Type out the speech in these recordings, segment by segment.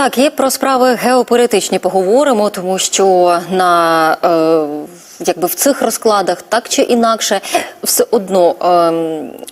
Так, і про справи геополітичні. Поговоримо, тому що на е, якби в цих розкладах так чи інакше, все одно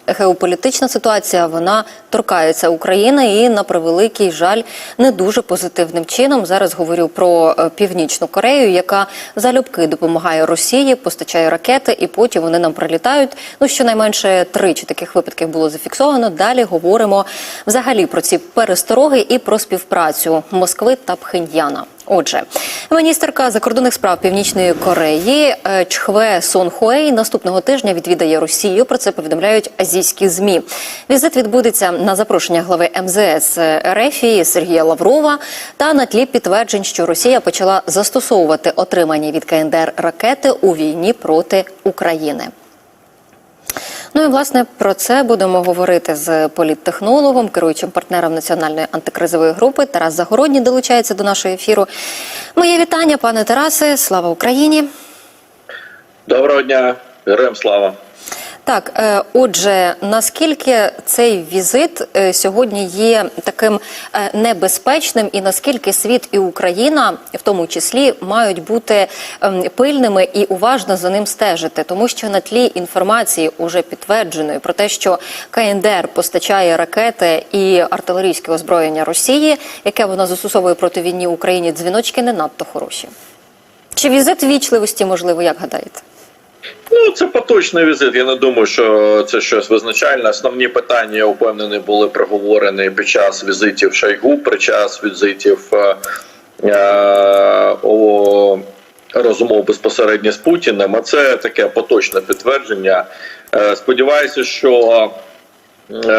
е, геополітична ситуація вона торкається України і на превеликий жаль не дуже позитивним чином. Зараз говорю про е, північну Корею, яка залюбки допомагає Росії, постачає ракети, і потім вони нам прилітають. Ну щонайменше тричі таких випадків було зафіксовано. Далі говоримо взагалі про ці перестороги і про співпрацю Москви та Пхеньяна. Отже, міністерка закордонних справ Північної Кореї е, Чхве Сон Хуей наступного тижня відвідає Росію. Про це повідомляють азійські змі. Візит відбудеться на запрошення глави МЗС РФ Сергія Лаврова та на тлі підтверджень, що Росія почала застосовувати отримані від КНДР ракети у війні проти України. Ну і власне про це будемо говорити з політтехнологом, керуючим партнером національної антикризової групи. Тарас Загородній долучається до нашого ефіру. Моє вітання, пане Тарасе. Слава Україні! Доброго дня, героям слава. Так, е, отже, наскільки цей візит е, сьогодні є таким е, небезпечним, і наскільки світ і Україна, в тому числі, мають бути ем, пильними і уважно за ним стежити, тому що на тлі інформації уже підтвердженої про те, що КНДР постачає ракети і артилерійське озброєння Росії, яке вона застосовує проти війні Україні, дзвіночки не надто хороші. Чи візит вічливості можливо, як гадаєте? Ну, це поточний візит. Я не думаю, що це щось визначальне. Основні питання, я впевнений, були проговорені під час візитів Шайгу, під час візитів е, е, о, розмов безпосередньо з Путіним. А це таке поточне підтвердження. Е, сподіваюся, що. Е,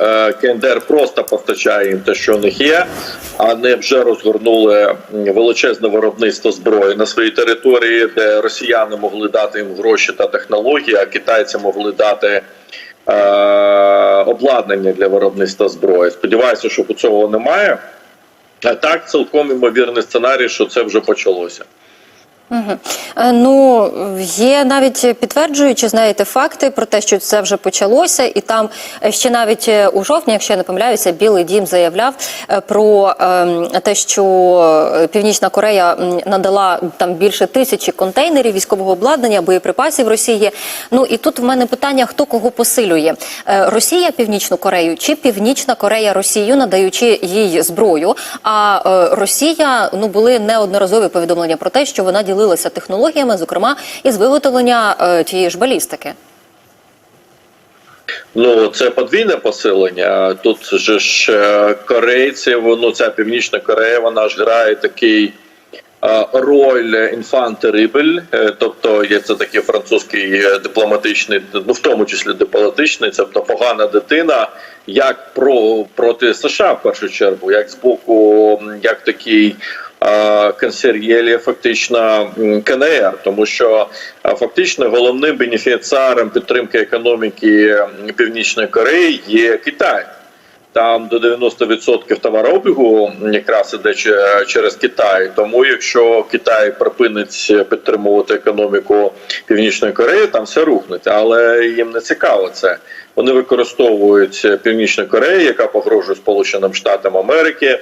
е, КНДР просто постачає їм те, що у них є, а не вже розгорнули величезне виробництво зброї на своїй території, де росіяни могли дати їм гроші та технології, а китайці могли дати е, обладнання для виробництва зброї. Сподіваюся, що цього немає. А так, цілком імовірний сценарій, що це вже почалося. Угу. Ну є навіть підтверджуючи, знаєте, факти про те, що це вже почалося, і там е, ще навіть е, у жовтні, якщо я не помиляюся, Білий Дім заявляв е, про е, те, що Північна Корея надала там більше тисячі контейнерів військового обладнання, боєприпасів Росії. Ну і тут в мене питання: хто кого посилює? Е, Росія Північну Корею чи Північна Корея Росію, надаючи їй зброю? А е, Росія ну були неодноразові повідомлення про те, що вона ділилася технологіями, зокрема із виготовлення е, тієї ж балістики. Ну, це подвійне посилення. Тут же ж е, корейці, ну ця північна Корея, вона ж грає такий е, роль інфантерибель, тобто є це такий французький дипломатичний, ну в тому числі дипломатичний, тобто погана дитина, як про проти США в першу чергу, як з боку, як такий. Консер'єлі фактично КНР, тому що фактично головним бенефіціаром підтримки економіки Північної Кореї є Китай. Там до 90% товарообігу якраз іде через Китай. Тому якщо Китай припинить підтримувати економіку Північної Кореї, там все рухнеться. Але їм не цікаво це. Вони використовують Північну Корею, яка погрожує Сполученим Штатам Америки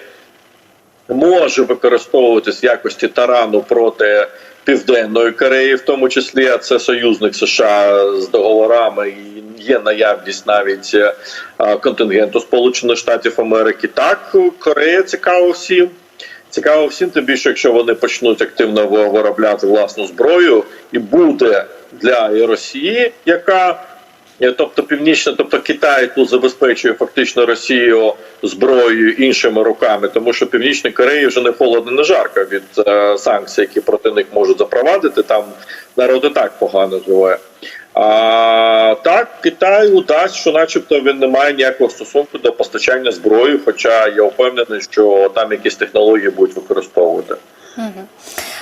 може використовуватись в якості тарану проти Південної Кореї, в тому числі а це союзник США з договорами. І є наявність навіть е, контингенту Сполучених Штатів Америки. Так, Корея цікава всім. Цікаво всім, тим більше, якщо вони почнуть активно ви- виробляти власну зброю, і буде для Росії, яка Тобто північна, тобто Китай тут забезпечує фактично Росію зброєю іншими руками, тому що північній Кореї вже не холодно, не жарко від е, санкцій, які проти них можуть запровадити. Там народ і так погано живе. А так Китай удасть, що, начебто, він не має ніякого стосунку до постачання зброї, хоча я впевнений, що там якісь технології будуть використовувати. Е,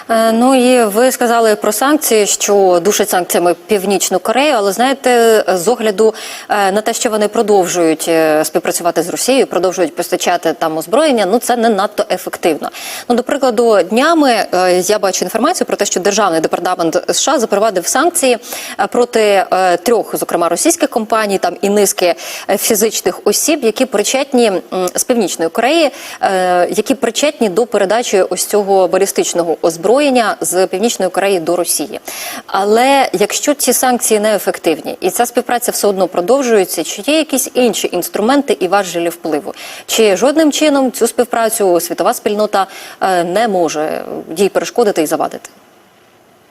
Ну і ви сказали про санкції, що душать санкціями Північну Корею, але знаєте, з огляду е, на те, що вони продовжують е, співпрацювати з Росією, продовжують постачати там озброєння, ну це не надто ефективно. Ну, до прикладу, днями е, я бачу інформацію про те, що державний департамент США запровадив санкції е, проти е, трьох, зокрема російських компаній, там і низки е, фізичних осіб, які причетні з північної Кореї, е, які причетні до передачі ось цього балістичного озброєння з північної Кореї до Росії. Але якщо ці санкції неефективні і ця співпраця все одно продовжується, чи є якісь інші інструменти і важелі впливу? Чи жодним чином цю співпрацю світова спільнота е, не може їй перешкодити і завадити?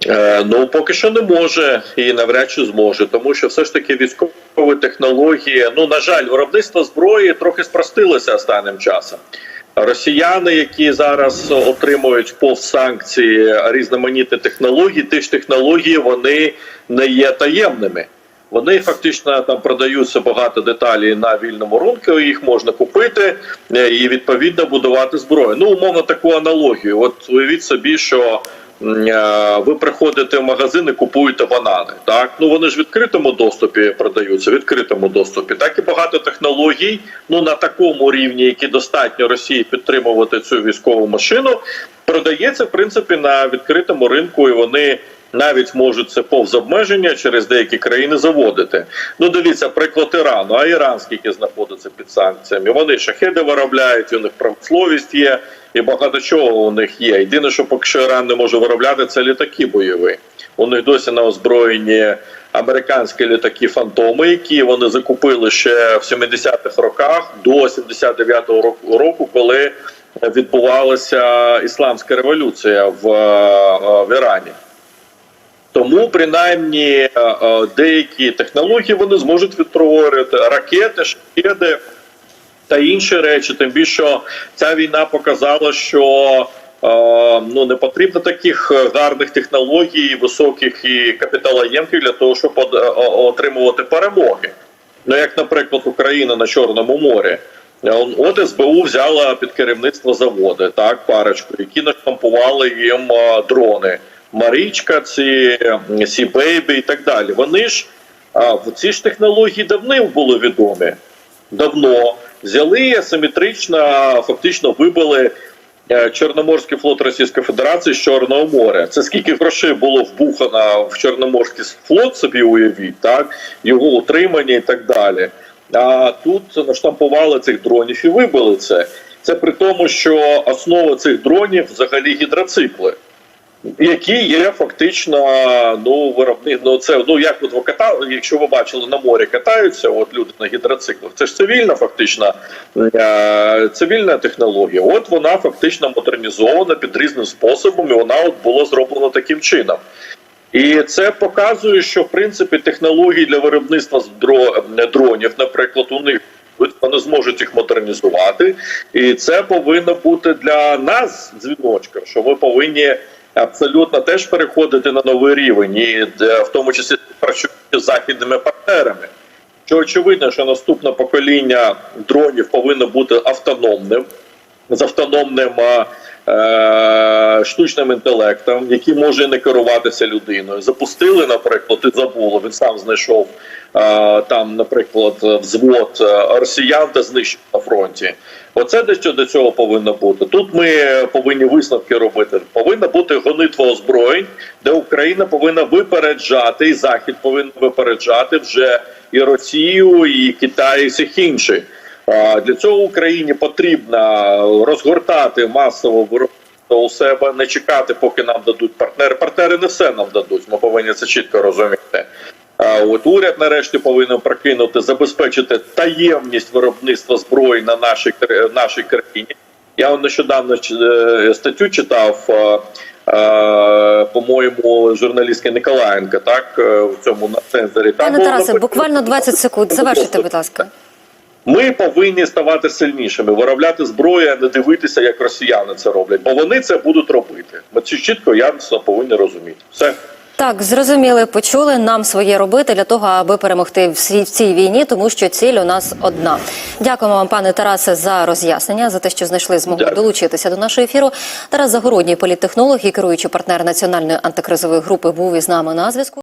Е, Ну, поки що не може і навряд чи зможе, тому що все ж таки військові технології, ну на жаль, виробництво зброї трохи спростилося останнім часом. Росіяни, які зараз отримують повсанкції різноманітні технології, ті ж технології вони не є таємними. Вони фактично там продаються багато деталей на вільному ринку, їх можна купити е, і відповідно будувати зброю. Ну, умовно таку аналогію. От уявіть собі, що е, ви приходите в магазин і купуєте банани. Так, ну вони ж в відкритому доступі продаються, в відкритому доступі. Так і багато технологій, ну на такому рівні, які достатньо Росії підтримувати цю військову машину, продається в принципі на відкритому ринку, і вони. Навіть можуть це повз обмеження через деякі країни заводити. Ну дивіться, приклад Ірану, а Іран скільки знаходиться під санкціями. Вони шахеди виробляють, у них промисловість є, і багато чого у них є. Єдине, що поки що Іран не може виробляти, це літаки бойові. У них досі на озброєнні американські літаки фантоми, які вони закупили ще в 70-х роках до 79-го року- коли відбувалася ісламська революція в, е, в Ірані. Тому принаймні е, е, деякі технології вони зможуть відтворювати ракети, шахеди та інші речі. Тим більше ця війна показала, що е, ну не потрібно таких гарних технологій, високих і капіталоємких для того, щоб отримувати перемоги. Ну як, наприклад, Україна на Чорному морі. От СБУ взяла під керівництво заводи, так, парочку, які наштампували їм дрони. Марічка, ці Сі Бейбі і так далі. Вони ж а, ці ж технології давним були відомі. Давно взяли асиметрично, фактично вибили е, Чорноморський флот Російської Федерації з Чорного моря. Це скільки грошей було вбухано в Чорноморський флот, собі уявіть, так його утримання і так далі. А тут наштампували цих дронів і вибили це. Це при тому, що основа цих дронів взагалі гідроцикли які є фактично ну виробник. Ну це ну як от катали, якщо ви бачили на морі катаються, от люди на гідроциклах. Це ж цивільна, фактично е, цивільна технологія. От вона фактично модернізована під різним способом, і вона от була зроблена таким чином. І це показує, що в принципі технології для виробництва дронів, наприклад, у них вони зможуть їх модернізувати, і це повинно бути для нас дзвіночком, що ми повинні абсолютно теж переходити на новий рівень, і в тому числі працювати з західними партнерами. Що очевидно, що наступне покоління дронів повинно бути автономним з автономним е, е, штучним інтелектом, який може не керуватися людиною. Запустили, наприклад, і забуло. Він сам знайшов е, там, наприклад, взвод е, росіян та знищив на фронті. Оце дещо до цього повинно бути. Тут ми повинні висновки робити. Повинна бути гонитва озброєнь, де Україна повинна випереджати, і Захід повинен випереджати вже і Росію, і Китай, і всіх інших. Для цього Україні потрібно розгортати масово виробництво у себе, не чекати, поки нам дадуть партнери. Партнери не все нам дадуть. Ми повинні це чітко розуміти. От уряд нарешті повинен прокинути, забезпечити таємність виробництва зброї на нашій нашій країні. Я нещодавно е, статтю читав, е, е, по-моєму, журналістки Николаєнка, так в цьому на цензорі. Пане Тарасе, буквально 20 секунд. Завершуйте, будь ласка. Ми повинні ставати сильнішими, виробляти зброю, а не дивитися, як росіяни це роблять, бо вони це будуть робити. Ми це чітко ясно повинні розуміти. Все. Так, зрозуміли, почули нам своє робити для того, аби перемогти в цій- війні, тому що ціль у нас одна. Дякуємо вам, пане Тарасе, за роз'яснення, за те, що знайшли змогу Дякую. долучитися до нашого ефіру. Тарас Загородній, політтехнолог і керуючий партнер національної антикризової групи, був із нами на зв'язку.